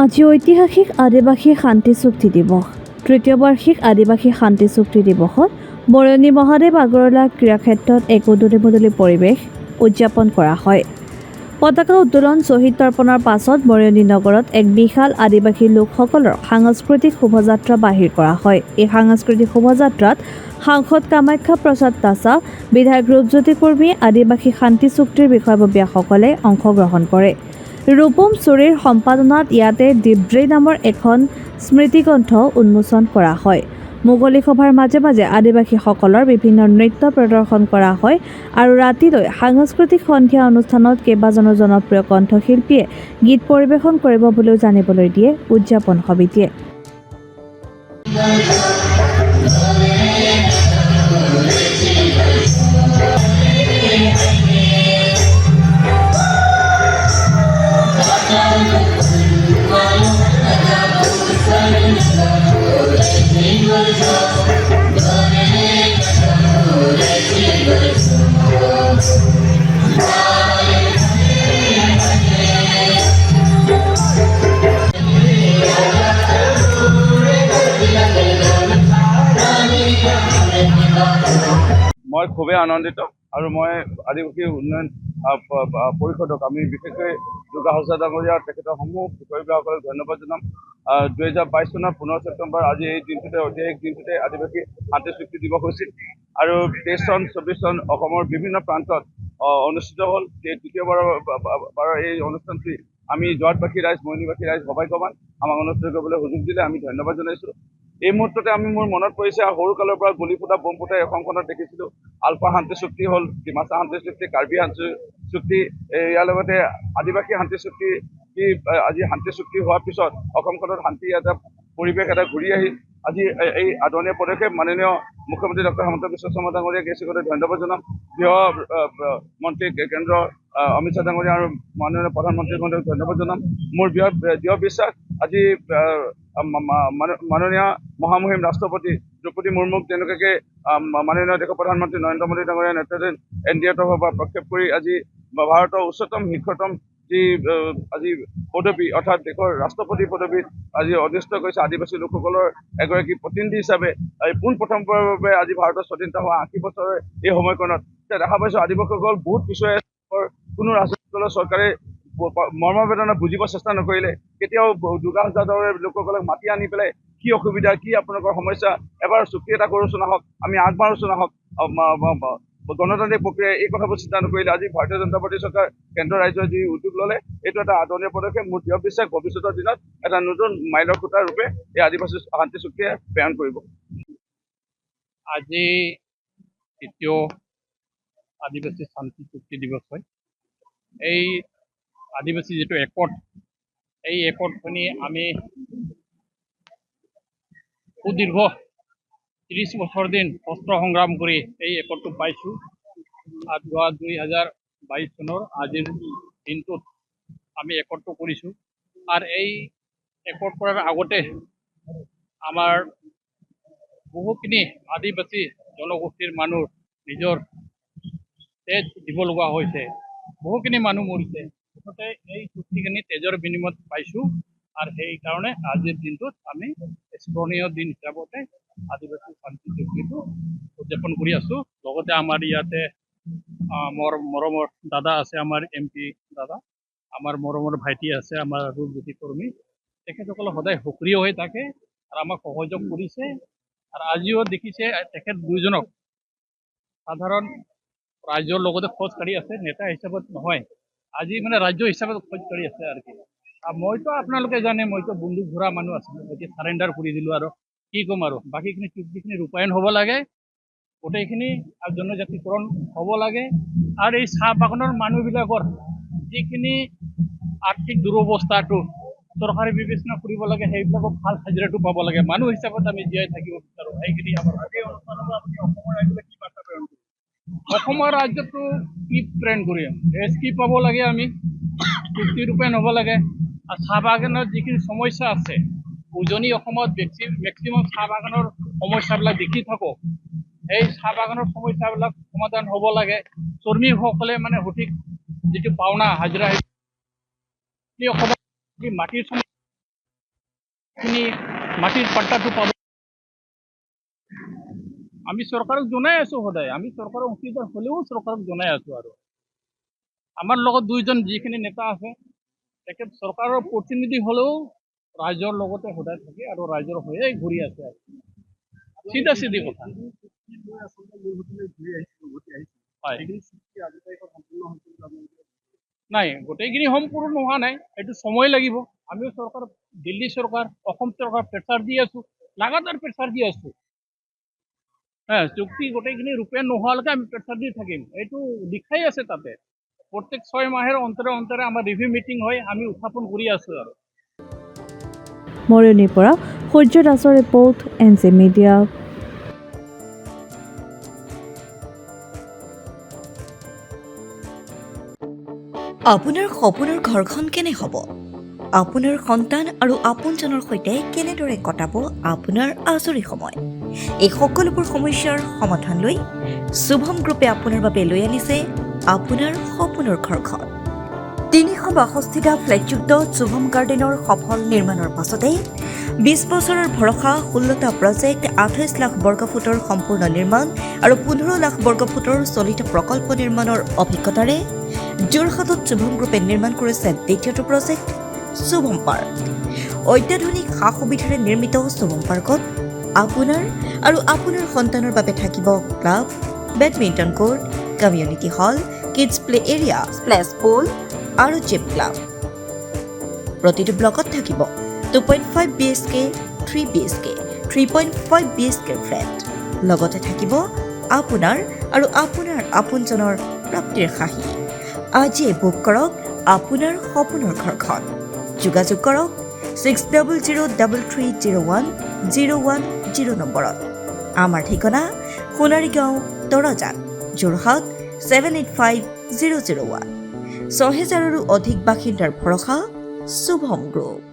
আজি ঐতিহাসিক আদিবাসী শান্তি চুক্তি দিৱস। তৃতীয় বাৰ্ষিক আদিবাসী শান্তি চুক্তি দিৱসত বৰণী মহাদেৱ আগৰৱালা ক্ৰীড়াক্ষেত্ৰত এক উদলি মুদলি পৰিৱেশ উদযাপন কৰা হয়। পতাকা উত্তোলন শ্বহীদ তৰ্পণৰ পাছত বৰণী নগৰত এক বিশাল আদিবাসী লোকসকলৰ সাংস্কৃতিক শোভাযাত্ৰা বাহিৰ কৰা হয়। এই সাংস্কৃতিক শোভাযাত্ৰাত সাংসদ কামাখ্যা প্ৰসাদ তাছা বিধায়ক ৰূপজ্যোতি কুৰ্মী আদিবাসী শান্তি চুক্তিৰ বিষয়ববীয়াসকলে অংশগ্ৰহণ কৰে। ৰূপম চুৰিৰ সম্পাদনাত ইয়াতে ডিব্ৰী নামৰ এখন স্মৃতিগ্ৰন্থ উন্মোচন কৰা হয়। মুকলি সভাৰ মাজে মাজে আদিবাসীসকলৰ বিভিন্ন নৃত্য প্ৰদৰ্শন কৰা হয় আৰু ৰাতিলৈ সাংস্কৃতিক সন্ধিয়া অনুষ্ঠানত কেইবাজনো জনপ্ৰিয় কণ্ঠশিল্পীয়ে গীত পৰিৱেশন কৰিব বুলিও জানিবলৈ দিয়ে উদযাপন সমিতিয়ে। মই খুবেই আনন্দিত আৰু মই আদিবাসী উন্নয়ন পৰিষদক আমি বিশেষকৈ দুৰ্গা হাজৰা ডাঙৰীয়া তেখেতৰ সমূহ বিষয়বিলাকক ধন্যবাদ জনাম। দুহেজাৰ বাইছ চনৰ পোন্ধৰ ছেপ্টেম্বৰ আজি এই দিনটোতে ঐতিহাসিক দিনটোতে আদিবাসী শান্তি চুক্তি দিৱস হৈছিল। আৰু তেইছ চন চৌবিছ চন অসমৰ বিভিন্ন প্ৰান্তত অনুষ্ঠিত হ'ল। এই দ্বিতীয়বাৰৰ এই অনুষ্ঠানটি আমি জোৱাৰবাসী ৰাইজ মৈনীবাসী ৰাইজ সবাইকমান আমাক অনুষ্ঠিত কৰিবলৈ সুযোগ দিলে আমি ধন্যবাদ জনাইছোঁ। এই মুহূৰ্ততে আমি মোৰ মনত পৰিছে সৰু কালৰ পৰা গুলি ফুটা বোম ফুটা অসমখনত দেখিছিলোঁ। আলফা শান্তি চুক্তি হ'ল ডিমাচা শান্তি চুক্তি কাৰ্বি শান্তি চুক্তি ইয়াৰ লগতে আদিবাসী শান্তি চুক্তি কি এ, আজি শান্তি চুক্তি হোৱাৰ পিছত অসমখনত শান্তি এটা পৰিৱেশ এটা ঘূৰি আহিল। আজি এ- এই আদৰণীয় পদক্ষেপ মাননীয় মুখ্যমন্ত্ৰী ডক্টৰ হিমন্ত বিশ্ব শৰ্মা ডাঙৰীয়াক এই চিগতে ধন্যবাদ জনাম। গৃহ আহ, আহ, মন্ত্ৰী কেন্দ্ৰ আহ, অমিত শ্বাহ ডাঙৰীয়া আৰু মাননীয় প্ৰধানমন্ত্ৰী মহোদয়ক ধন্যবাদ জনাম। মোৰ বৃহৎ দৃঢ় বিশ্বাস আজি আহ, মাননীয় মহামহিম ৰাষ্ট্ৰপতি দ্ৰৌপদী মুৰ্মুক আহ, মাননীয় দেশৰ প্ৰধানমন্ত্ৰী নৰেন্দ্ৰ মোদী ডাঙৰীয়া নেতৃত্বাধীন এন ডি এৰ তৰফৰ পৰা প্ৰক্ষেপ কৰি আজি ভাৰতৰ উচ্চতম শীৰ্ষতম যি আজি পদবী অৰ্থাৎ দেশৰ ৰাষ্ট্ৰপতি পদবীত আজি অধিষ্ঠ কৰিছে আদিবাসী লোকসকলৰ এগৰাকী প্ৰতিনিধি হিচাপে। পোনপ্ৰথমবাৰৰ বাবে আজি ভাৰতৰ স্বাধীনতা হোৱা আশী বছৰৰ এই সময়কণত। এতিয়া দেখা পাইছোঁ আদিবাসীসকল বহুত পিছুৱাই। কোনো ৰাজনৈতিক দলৰ চৰকাৰে মৰ্মবেদনা বুজিব চেষ্টা নকৰিলে। কেতিয়াও দুৰ্গা দৰে লোকসকলক মাতি আনি পেলাই কি অসুবিধা কি আপোনালোকৰ সমস্যা এবাৰ চুক্তি এটা কৰোচোন আহক আমি আগবাঢ়োচোন আহক। গণতান্ত্ৰিক প্ৰক্ৰিয়াই এই কথাবোৰ চিন্তা নকৰিলে আজি ভাৰতীয় জনতা পাৰ্টী চৰকাৰ কেন্দ্ৰ ৰাজ্যই যি উদ্যোগ ল'লে এইটো এটা আদৰণীয় পদক্ষেপ। মোৰ দৃঢ় বিশ্বাস ভৱিষ্যতৰ দিনত এটা নতুন মাইলৰ খুঁটা ৰূপে এই আদিবাসী শান্তি চুক্তিয়ে প্ৰেৰণ কৰিব। আজি তৃতীয় আদিবাসী শান্তি চুক্তি দিৱস হয়। এই আদিবাসী যিটো একৰ্ড এই একৰ্ডখনি আমি সুদীৰ্ঘ ত্ৰিছ বছৰ দিন কষ্ট সংগ্ৰাম কৰি এই একৰ্ডটো পাইছোঁ। যোৱা দুই হাজাৰ বাইছ চনৰ আজিৰ দিনটোত আমি একৰ্ডটো কৰিছোঁ। আৰু এই একৰ্ড কৰাৰ আগতে আমাৰ বহুখিনি আদিবাসী জনগোষ্ঠীৰ মানুহ নিজৰ তেজ দিব লগা হৈছে। বহুখিনি মানুহ মৰিছে। মুঠতে এই চুক্তিখিনি তেজৰ বিনিময়ত পাইছোঁ। আৰু সেইকাৰণে আজিৰ দিনটোত আমি স্মৰণীয় দিন হিচাপতে আদিবাসী শান্তি চুক্তিটো উদযাপন কৰি আছোঁ। লগতে আমাৰ ইয়াতে মোৰ মৰমৰ দাদা আছে আমাৰ এম পি দাদা। আমাৰ মৰমৰ ভাইটি আছে আমাৰ ৰূপজ্যোতি কৰ্মী। তেখেতসকলে সদায় সক্ৰিয় হৈ থাকে আৰু আমাক সহযোগ কৰিছে। আৰু আজিও দেখিছে তেখেত দুইজনক সাধাৰণ ৰাইজৰ লগতে খোজ কাঢ়ি আছে নেতা হিচাপত নহয়। আজি মানে ৰাজ্য হিচাপত খোজ কাঢ়ি আছে আৰু কি। মইতো আপোনালোকে জানে মইতো বন্দুক ধৰা মানুহ আছিলোঁ গতিকে চাৰেণ্ডাৰ কৰি দিলোঁ আৰু। কি ক'ম আৰু? বাকীখিনি চুক্তিখিনি ৰূপায়ণ হ'ব লাগে। গোটেইখিনি আৰু জনজাতিকৰণ হ'ব লাগে। আৰু এই চাহ বাগানৰ মানুহবিলাকৰ যিখিনি আৰ্থিক দুৰৱস্থাটো চৰকাৰে বিবেচনা কৰিব লাগে সেইবিলাকক ভাল হাজিৰাটো পাব লাগে। মানুহ হিচাপত আমি জীয়াই থাকিব বিচাৰোঁ। সেইখিনি অসমৰ ৰাইজলৈ কি প্ৰেৰণ অসমৰ ৰাজ্যতো কি পাব লাগে আমি? চুক্তি ৰূপায়ণ হ'ব লাগে। চাহ বাগানত যিখিনি সমস্যা আছে উজনি অসমত মেক্সিমাম চাহ বাগানৰ সমস্যাবিলাক দেখি থাকোঁ। এই চাহ বাগানৰ সমস্যাবিলাক সমাধান হ'ব লাগে। শ্ৰমিকসকলে মানে সঠিক যিটো পাওনা হাজিৰা সেই অসমত মাটিৰ সমস্যা যিখিনি মাটিৰ পাট্টাটো পাব। আমি চৰকাৰক জনাই আছো সদায়। আমি চৰকাৰৰ অংশীদাৰ হ'লেও চৰকাৰক জনাই আছো আৰু। আমাৰ লগত দুইজন যিখিনি নেতা আছে তেখেত চৰকাৰৰ প্ৰতিনিধি হ'লেও ৰাইজৰ লগতে সদায় থাকে আৰু ৰাইজৰ হৈয়ে ঘূৰি আছে চিধা চিধি কথা। নাই গোটেইখিনি সম্পূৰ্ণ হোৱা নাই। এইটো সময় লাগিব। আমিও চৰকাৰ দিল্লী চৰকাৰ অসম চৰকাৰ প্ৰেছাৰ দি আছো লাগাতাৰ প্ৰেছাৰ দি আছো। হ্যাঁ চুক্তি গোটেইখিনি ৰূপে নোহোৱালৈকে আমি প্ৰেছাৰ দি থাকিম। এইটো লিখাই আছে তাতে। প্ৰত্যেক ছয় মাহেৰ অন্তৰে অন্তৰে আমাৰ ৰিভিউ মিটিং হয় আমি উত্থাপন কৰি আছো আৰু। মৰিয়নিৰ পৰা সূৰ্য দাসৰ ৰিপৰ্ট এন জি মিডিয়া আপোনাৰ সপোনৰ ঘৰখন কেনে হ'ব? আপোনাৰ সন্তান আৰু আপোনজনৰ সৈতে কেনেদৰে কটাব আপোনাৰ আজৰি সময়? এই সকলোবোৰ সমস্যাৰ সমাধান লৈ শুভম গ্ৰুপে আপোনাৰ বাবে লৈ আনিছে আপোনাৰ সপোনৰ ঘৰখন তিনিশ বাষষ্ঠিটা ফ্লেটযুক্ত শুভম গাৰ্ডেনৰ সফল নিৰ্মাণৰ পাছতে বিছ বছৰৰ ভৰসা ষোল্লটা প্ৰজেক্ট আঠাইছ লাখ বৰ্গফুটৰ সম্পূৰ্ণ নিৰ্মাণ আৰু পোন্ধৰ লাখ বৰ্গফুটৰ চলিত প্ৰকল্প নিৰ্মাণৰ অভিজ্ঞতাৰে যোৰহাটত শুভম গ্ৰুপে নিৰ্মাণ কৰিছে দ্বিতীয়টো প্ৰজেক্ট শুভম পাৰ্ক। অত্যাধুনিক সা সুবিধাৰে নিৰ্মিত শুভম পাৰ্কত আপোনাৰ আৰু আপোনাৰ সন্তানৰ বাবে থাকিব club badminton court community hall kids play area splash pool আৰু জিম ক্লাব প্ৰতিটো ব্লকত থাকিব। Two point five B H K three B H K three point five B H K flat লগতে থাকিব আপোনাৰ আৰু আপোনাৰ আপোনজনৰ প্ৰাপ্তিৰ সাহী আজিয়ে বুক কৰক আপোনাৰ সপোনৰ ঘৰখন। যোগাযোগ কৰক six double zero' double three zero' one zero' one zero' নম্বৰত আমাৰ ঠিকনা Sonarigaon Tarajan. Jorhat seven eight five zero' zero' one ছহেজাৰৰো অধিক বাসিন্দাৰ ভৰসা শুভম গ্ৰুপ